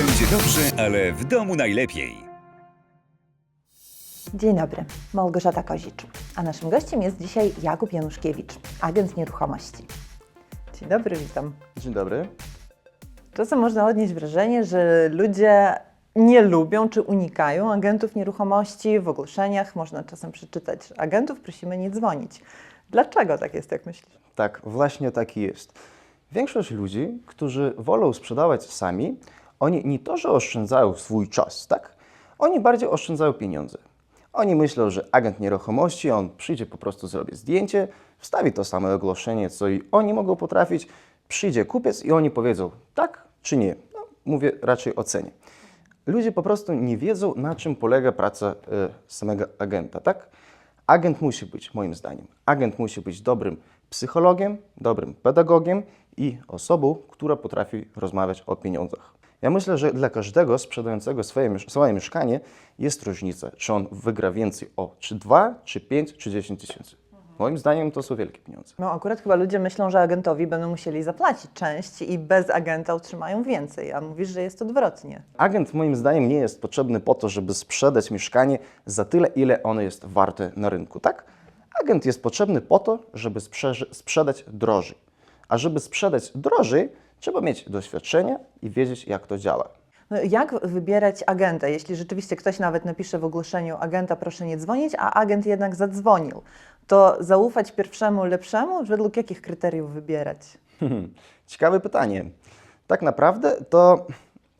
Wszędzie dobrze, ale w domu najlepiej. Dzień dobry, Małgorzata Kozicz. A naszym gościem jest dzisiaj Jakub Januszkiewicz, agent nieruchomości. Dzień dobry, witam. Dzień dobry. Czasem można odnieść wrażenie, że ludzie nie lubią czy unikają agentów nieruchomości. W ogłoszeniach można czasem przeczytać, że agentów prosimy nie dzwonić. Dlaczego tak jest, jak myślisz? Tak, właśnie tak jest. Większość ludzi, którzy wolą sprzedawać sami, oni nie to, że oszczędzają swój czas, tak? Oni bardziej oszczędzają pieniądze. Oni myślą, że agent nieruchomości, on przyjdzie po prostu zrobić zdjęcie, wstawi to samo ogłoszenie, co i oni mogą potrafić, przyjdzie kupiec i oni powiedzą tak czy nie. No, mówię raczej o cenie. Ludzie po prostu nie wiedzą, na czym polega praca e, samego agenta, tak? Agent musi być, moim zdaniem, agent musi być dobrym psychologiem, dobrym pedagogiem i osobą, która potrafi rozmawiać o pieniądzach. Ja myślę, że dla każdego sprzedającego swoje, swoje mieszkanie jest różnica, czy on wygra więcej o czy 2, czy 5, czy 10 tysięcy. Moim zdaniem to są wielkie pieniądze. No akurat chyba ludzie myślą, że agentowi będą musieli zapłacić część i bez agenta otrzymają więcej, a mówisz, że jest odwrotnie. Agent moim zdaniem nie jest potrzebny po to, żeby sprzedać mieszkanie za tyle, ile ono jest warte na rynku, tak? Agent jest potrzebny po to, żeby sprze- sprzedać drożej. A żeby sprzedać drożej, trzeba mieć doświadczenie i wiedzieć, jak to działa. No, jak wybierać agenta, jeśli rzeczywiście ktoś nawet napisze w ogłoszeniu agenta proszę nie dzwonić, a agent jednak zadzwonił? To zaufać pierwszemu lepszemu? Według jakich kryteriów wybierać? Ciekawe pytanie. Tak naprawdę to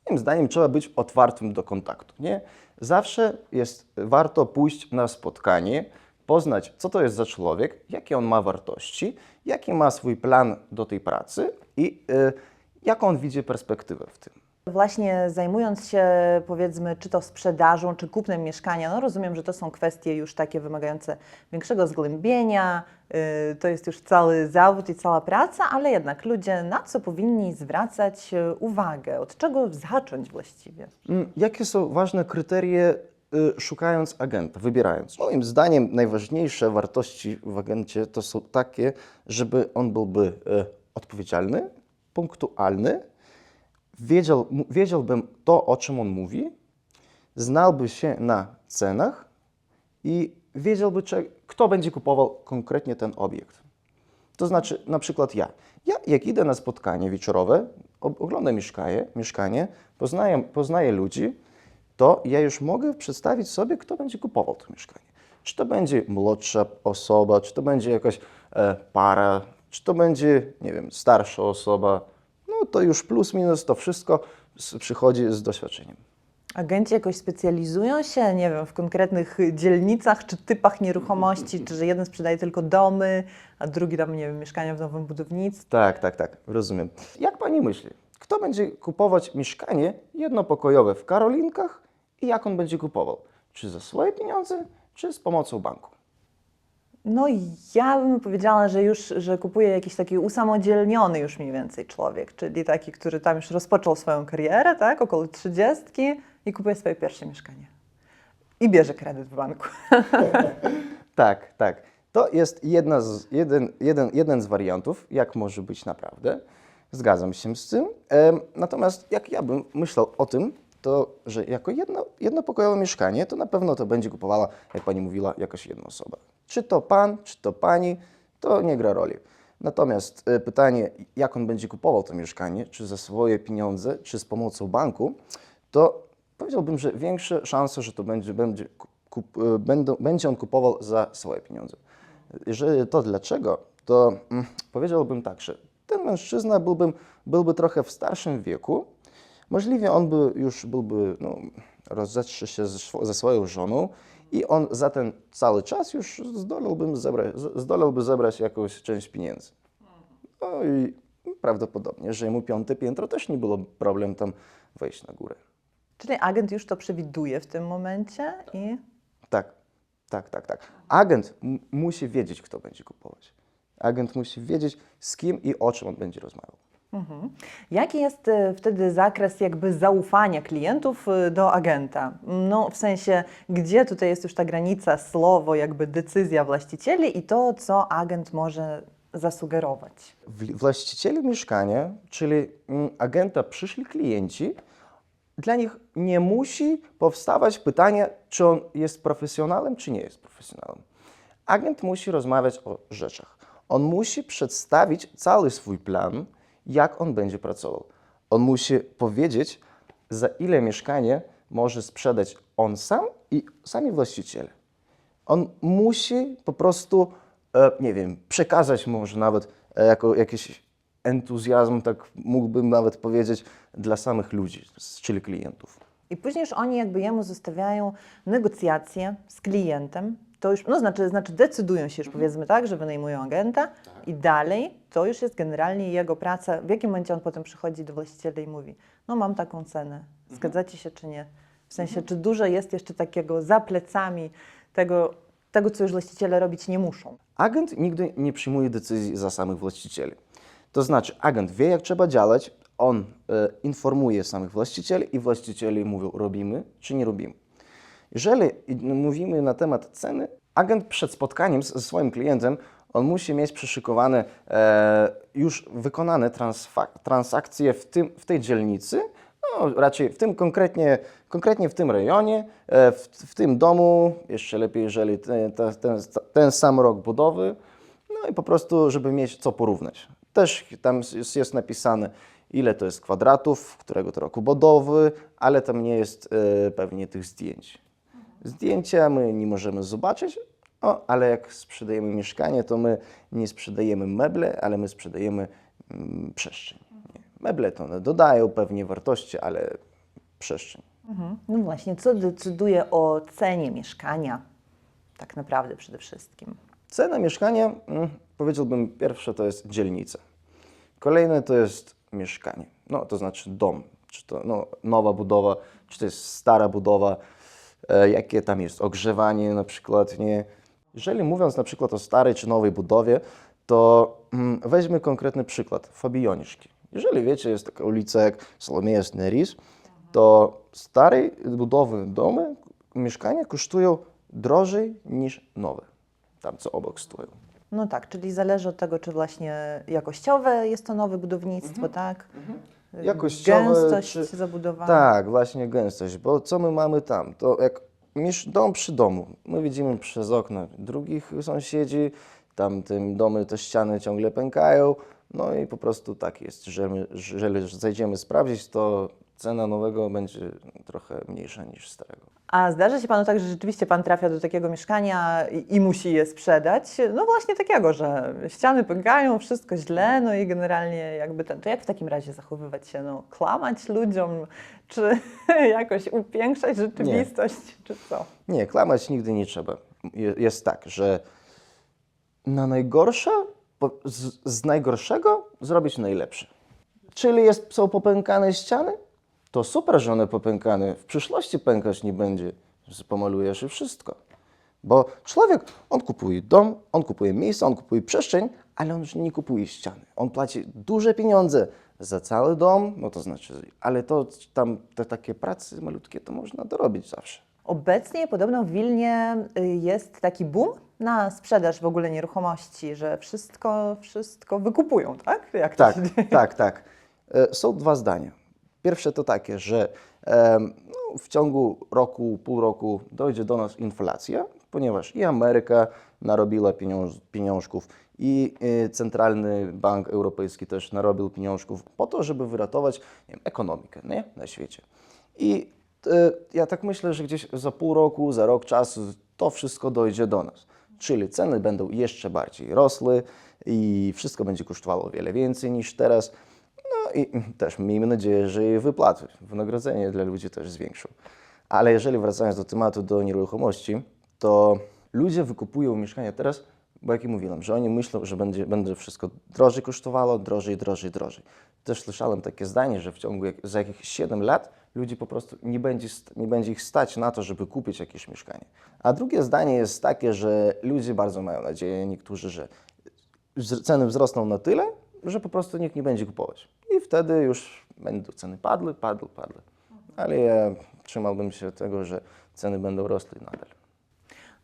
moim zdaniem trzeba być otwartym do kontaktu. Nie? Zawsze jest warto pójść na spotkanie, poznać, co to jest za człowiek, jakie on ma wartości, jaki ma swój plan do tej pracy i y, jaką on widzi perspektywę w tym. Właśnie zajmując się powiedzmy czy to sprzedażą, czy kupnem mieszkania, no rozumiem, że to są kwestie już takie wymagające większego zgłębienia, yy, to jest już cały zawód i cała praca, ale jednak ludzie na co powinni zwracać yy, uwagę? Od czego zacząć właściwie? Mm, Jakie są ważne kryteria y, szukając agenta, wybierając? Moim zdaniem najważniejsze wartości w agencie to są takie, żeby on byłby y, odpowiedzialny, punktualny, wiedział, wiedziałbym to, o czym on mówi, znałby się na cenach i wiedziałby, czy, kto będzie kupował konkretnie ten obiekt. To znaczy, na przykład ja. Ja, jak idę na spotkanie wieczorowe, oglądam mieszkanie, mieszkanie poznaję, poznaję ludzi, to ja już mogę przedstawić sobie, kto będzie kupował to mieszkanie. Czy to będzie młodsza osoba, czy to będzie jakaś e, para, czy to będzie, nie wiem, starsza osoba. No to już plus minus to wszystko przychodzi z doświadczeniem. Agenci jakoś specjalizują się, nie wiem, w konkretnych dzielnicach czy typach nieruchomości, czy że jeden sprzedaje tylko domy, a drugi tam, nie wiem, mieszkania w nowym budownictwie. Tak, tak, tak, rozumiem. Jak pani myśli, kto będzie kupować mieszkanie jednopokojowe w Karolinkach i jak on będzie kupował? Czy za swoje pieniądze, czy z pomocą banku? No ja bym powiedziała, że już, że kupuje jakiś taki usamodzielniony już mniej więcej człowiek, czyli taki, który tam już rozpoczął swoją karierę, tak, około trzydziestki i kupuje swoje pierwsze mieszkanie. I bierze kredyt w banku. Tak, tak. To jest jedna z, jeden, jeden, jeden z wariantów, jak może być naprawdę. Zgadzam się z tym. Natomiast jak ja bym myślał o tym, to że jako jedno, jednopokojowe mieszkanie, to na pewno to będzie kupowała, jak pani mówiła, jakaś jedna osoba. Czy to pan, czy to pani, to nie gra roli. Natomiast e, pytanie, jak on będzie kupował to mieszkanie, czy za swoje pieniądze, czy z pomocą banku, to powiedziałbym, że większe szanse, że to będzie, będzie, kup, e, będą, będzie on kupował za swoje pieniądze. Jeżeli to dlaczego, to mm, powiedziałbym tak, że ten mężczyzna byłby, byłby trochę w starszym wieku, możliwie on by już byłby, no, rozeszł się ze, ze swoją żoną i on za ten cały czas już zdolałby zebrać, zdolałby zebrać jakąś część pieniędzy. No i prawdopodobnie, że mu piąte piętro też nie było problem tam wejść na górę. Czyli agent już to przewiduje w tym momencie i Tak, tak, tak, tak. Agent musi wiedzieć, kto będzie kupować. Agent musi wiedzieć, z kim i o czym on będzie rozmawiał. Jaki jest e, wtedy zakres jakby zaufania klientów e, do agenta? No w sensie, gdzie tutaj jest już ta granica, słowo, jakby decyzja właścicieli i to, co agent może zasugerować? Właściciele mieszkania, czyli mm, agenta przyszli klienci, dla nich nie musi powstawać pytanie, czy on jest profesjonalem, czy nie jest profesjonalem. Agent musi rozmawiać o rzeczach. On musi przedstawić cały swój plan, jak on będzie pracował. On musi powiedzieć, za ile mieszkanie może sprzedać on sam i sami właściciele. On musi po prostu, e, nie wiem, przekazać może nawet e, jako jakiś entuzjazm, tak mógłbym nawet powiedzieć, dla samych ludzi, czyli klientów. I później już oni jakby jemu zostawiają negocjacje z klientem. To już, no znaczy, znaczy decydują się już powiedzmy tak, że wynajmują agenta i dalej to już jest generalnie jego praca. W jakim momencie on potem przychodzi do właściciela i mówi, no mam taką cenę, zgadzacie się czy nie? W sensie, czy dużo jest jeszcze takiego za plecami tego, tego co już właściciele robić nie muszą. Agent nigdy nie przyjmuje decyzji za samych właścicieli. To znaczy, agent wie, jak trzeba działać, on e, informuje samych właścicieli i właściciele mówią, robimy czy nie robimy. Jeżeli mówimy na temat ceny, agent przed spotkaniem ze swoim klientem, on musi mieć przyszykowane e, już wykonane transakcje w, tym, w tej dzielnicy, no, raczej w tym konkretnie, konkretnie w tym rejonie, e, w, w tym domu, jeszcze lepiej, jeżeli te, te, ten, ten sam rok budowy, no i po prostu, żeby mieć co porównać. Też tam jest, jest napisane, ile to jest kwadratów, którego to roku budowy, ale tam nie jest e, pewnie tych zdjęć. Zdjęcia my nie możemy zobaczyć, o, ale jak sprzedajemy mieszkanie, to my nie sprzedajemy meble, ale my sprzedajemy mm, przestrzeń. Nie. Meble to one dodają pewnie wartości, ale przestrzeń. No właśnie, co decyduje o cenie mieszkania tak naprawdę przede wszystkim? Cena mieszkania, mm, powiedziałbym, pierwsze to jest dzielnica. Kolejne to jest mieszkanie, no to znaczy dom, czy to no, nowa budowa, czy to jest stara budowa, jakie tam jest ogrzewanie na przykład, nie. Jeżeli mówiąc na przykład o starej czy nowej budowie, to mm, weźmy konkretny przykład, Fabioniszki. Jeżeli wiecie, jest taka ulica jak Solomieja Neris, to starej budowy domy, mieszkania kosztują drożej niż nowe, tam co obok stoją. No tak, czyli zależy od tego, czy właśnie jakościowe jest to nowe budownictwo, tak? Jakościowe, Gęstość czy- zabudowania. Tak, właśnie gęstość, bo co my mamy tam? To jak dom przy domu, my widzimy przez okno drugich sąsiedzi, tam tym domy, te ściany ciągle pękają, no i po prostu tak jest, że my, jeżeli zajdziemy sprawdzić, to cena nowego będzie trochę mniejsza niż starego. A zdarza się Panu tak, że rzeczywiście Pan trafia do takiego mieszkania i, i musi je sprzedać? No właśnie takiego, że ściany pękają, wszystko źle, no i generalnie jakby ten, to jak w takim razie zachowywać się? No kłamać ludziom, czy jakoś upiększać rzeczywistość, czy co? Nie, kłamać nigdy nie trzeba. Je- Jest tak, że na najgorsze, z, z najgorszego zrobić najlepsze. Czyli jest, są popękane ściany? To super, że one popękane. W przyszłości pękać nie będzie. że Pomalujesz i wszystko. Bo człowiek, on kupuje dom, on kupuje miejsce, on kupuje przestrzeń, ale on już nie kupuje ściany. On płaci duże pieniądze za cały dom, no to znaczy, ale to tam te takie prace malutkie to można dorobić zawsze. Obecnie podobno w Wilnie y, jest taki boom na sprzedaż w ogóle nieruchomości, że wszystko, wszystko wykupują, tak? Jak Tak, tak, tak. E, Są dwa zdania. Pierwsze to takie, że no, w ciągu roku, pół roku dojdzie do nas inflacja, ponieważ i Ameryka narobiła pieniąż, pieniążków, i e, Centralny Bank Europejski też narobił pieniążków po to, żeby wyratować wiem, ekonomikę nie? na świecie. I e, ja tak myślę, że gdzieś za pół roku, za rok czasu to wszystko dojdzie do nas. Czyli ceny będą jeszcze bardziej rosły i wszystko będzie kosztowało o wiele więcej niż teraz. No i też miejmy nadzieję, że i wypłaty, wynagrodzenie dla ludzi też zwiększą. Ale jeżeli wracając do tematu, do nieruchomości, to ludzie wykupują mieszkania teraz, bo jak i mówiłem, że oni myślą, że będzie, będzie wszystko drożej kosztowało, drożej, drożej, drożej. Też słyszałem takie zdanie, że w ciągu jak, za jakieś 7 lat ludzi po prostu nie będzie, nie będzie ich stać na to, żeby kupić jakieś mieszkanie. A drugie zdanie jest takie, że ludzie bardzo mają nadzieję, niektórzy, że ceny wzrosną na tyle, że po prostu nikt nie będzie kupować. I wtedy już będą ceny padły, padły, padły. Ale ja trzymałbym się tego, że ceny będą rosły nadal.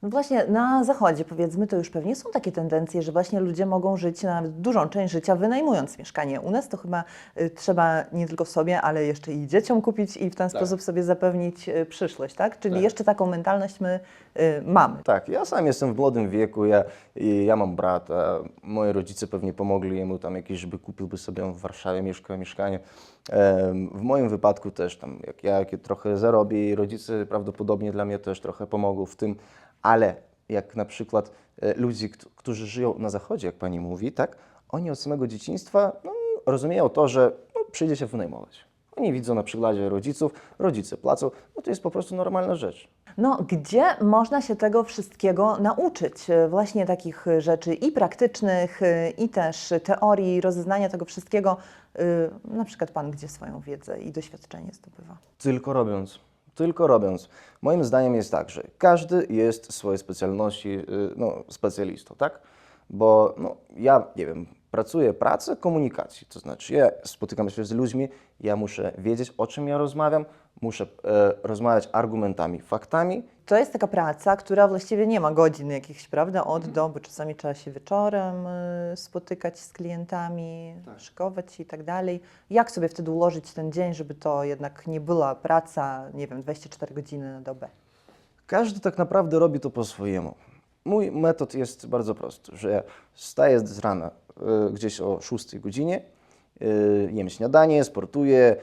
No właśnie na zachodzie powiedzmy to już pewnie są takie tendencje, że właśnie ludzie mogą żyć nawet dużą część życia wynajmując mieszkanie. U nas to chyba y, trzeba nie tylko sobie, ale jeszcze i dzieciom kupić i w ten sposób sobie zapewnić y, przyszłość, tak? Czyli Tak. jeszcze taką mentalność my y, mamy. Tak, ja sam jestem w młodym wieku, ja, ja mam brata, moi rodzice pewnie pomogli jemu tam jakieś, żeby kupiłby sobie w Warszawie mieszka, mieszkanie. W moim wypadku też tam, jak ja jak trochę zarobię rodzice prawdopodobnie dla mnie też trochę pomogą w tym, ale jak na przykład e, ludzi, kt- którzy żyją na zachodzie, jak pani mówi, tak, oni od samego dzieciństwa no, rozumieją to, że no, przyjdzie się wynajmować. Oni widzą na przykładzie rodziców, rodzice płacą, no to jest po prostu normalna rzecz. No, gdzie można się tego wszystkiego nauczyć? E, Właśnie takich e, rzeczy i praktycznych, i też teorii, rozeznania tego wszystkiego. Na przykład Pan gdzie swoją wiedzę i doświadczenie zdobywa? Tylko robiąc. Tylko robiąc. Moim zdaniem jest tak, że każdy jest w swojej specjalności y, no, specjalistą, tak? Bo no, ja, nie wiem, pracuję pracę komunikacji, to znaczy ja spotykam się z ludźmi, ja muszę wiedzieć, o czym ja rozmawiam, muszę e, rozmawiać argumentami, faktami, To jest taka praca, która właściwie nie ma godzin jakichś, prawda, od do, bo czasami trzeba się wieczorem y, spotykać z klientami, szykować i tak dalej. Jak sobie wtedy ułożyć ten dzień, żeby to jednak nie była praca, nie wiem, 24 godziny na dobę? Każdy tak naprawdę robi to po swojemu. Mój metod jest bardzo prosty, że ja wstaję z rana gdzieś o 6 godzinie, y, jem śniadanie, sportuję,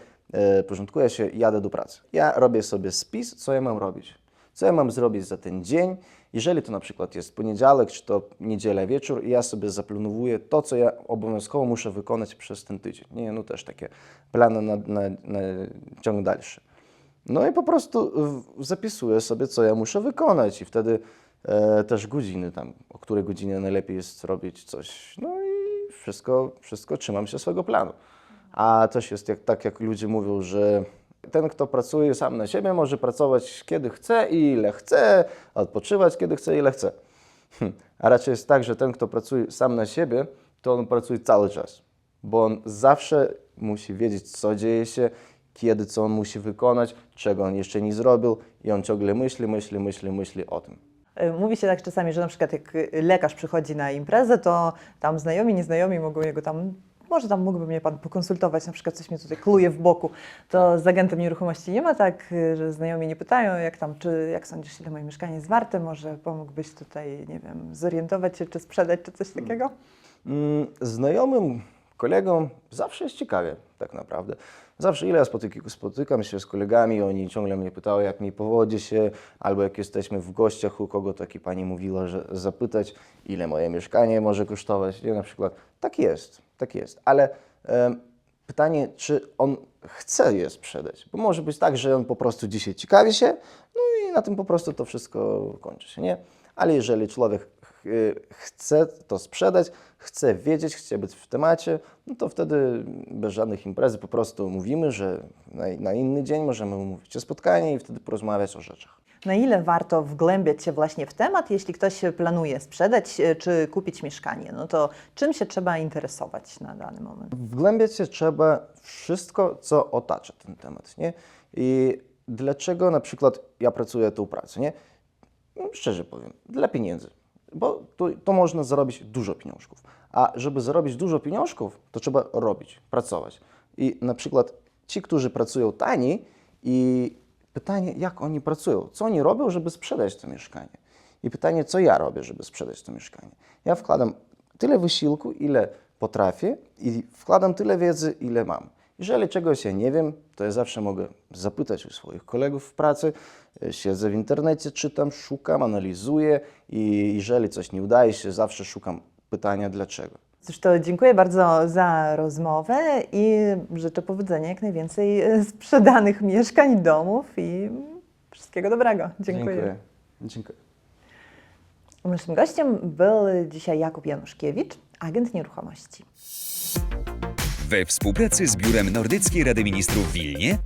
y, porządkuję się i jadę do pracy. Ja robię sobie spis, co ja mam robić. Co ja mam zrobić za ten dzień. Jeżeli to na przykład jest poniedziałek, czy to niedziela wieczór, ja sobie zaplanowuję to, co ja obowiązkowo muszę wykonać przez ten tydzień. Nie, no też takie plany na, na, na ciąg dalszy. No i po prostu zapisuję sobie, co ja muszę wykonać i wtedy e, też godziny tam, o której godzinie najlepiej jest robić coś. No wszystko, wszystko trzymam się swojego planu. A też jest jak, tak, jak ludzie mówią, że ten, kto pracuje sam na siebie, może pracować kiedy chce i ile chce, odpoczywać kiedy chce i ile chce. Hm. A raczej jest tak, że ten, kto pracuje sam na siebie, to on pracuje cały czas, bo on zawsze musi wiedzieć, co dzieje się, kiedy co on musi wykonać, czego on jeszcze nie zrobił i on ciągle myśli, myśli, myśli, myśli o tym. Y, Mówi się tak czasami, że na przykład jak y, lekarz przychodzi na imprezę, to tam znajomi, nieznajomi mogą jego tam, może tam mógłby mnie Pan pokonsultować, na przykład coś mnie tutaj kluje w boku. To z agentem nieruchomości nie ma tak, y, że znajomi nie pytają, jak tam, czy jak sądzisz, ile moje mieszkanie jest warte, może pomógłbyś tutaj, nie wiem, zorientować się, czy sprzedać, czy coś takiego? Mm, Znajomym, kolegom zawsze jest ciekawie, tak naprawdę. Zawsze ile ja spotyk- spotykam się z kolegami, oni ciągle mnie pytają, jak mi powodzi się, albo jak jesteśmy w gościach u kogo, taki pani mówiła, że zapytać, ile moje mieszkanie może kosztować. Nie, na przykład, tak jest, tak jest. Ale em, pytanie, czy on chce je sprzedać? Bo może być tak, że on po prostu dzisiaj ciekawi się, no i na tym po prostu to wszystko kończy się, nie? Ale jeżeli człowiek y, chce to sprzedać, chce wiedzieć, chce być w temacie, no to wtedy bez żadnych imprez po prostu mówimy, że na, na inny dzień możemy umówić się spotkanie i wtedy porozmawiać o rzeczach. Na ile warto wgłębiać się właśnie w temat, jeśli ktoś planuje sprzedać y, czy kupić mieszkanie? No to czym się trzeba interesować na dany moment? Wgłębiać się trzeba wszystko, co otacza ten temat, nie? I dlaczego na przykład ja pracuję tą pracę, nie? No, Szczerze powiem, dla pieniędzy, bo to, to można zarobić dużo pieniążków. A żeby zarobić dużo pieniążków, to trzeba robić, pracować. I na przykład ci, którzy pracują taniej i pytanie, jak oni pracują, co oni robią, żeby sprzedać to mieszkanie. I pytanie, co ja robię, żeby sprzedać to mieszkanie. Ja wkładam tyle wysiłku, ile potrafię i wkładam tyle wiedzy, ile mam. Jeżeli czegoś ja nie wiem, to ja zawsze mogę zapytać u swoich kolegów w pracy, e, siedzę w internecie, czytam, szukam, analizuję i jeżeli coś nie udaje się, zawsze szukam pytania dlaczego. Cóż, to dziękuję bardzo za rozmowę i życzę powodzenia jak najwięcej e, sprzedanych mieszkań, domów i wszystkiego dobrego. Dziękuję. Dziękuję. Dziękuję. Naszym gościem był dzisiaj Jakub Januszkiewicz, agent nieruchomości. We współpracy z Biurem Nordyckiej Rady Ministrów w Wilnie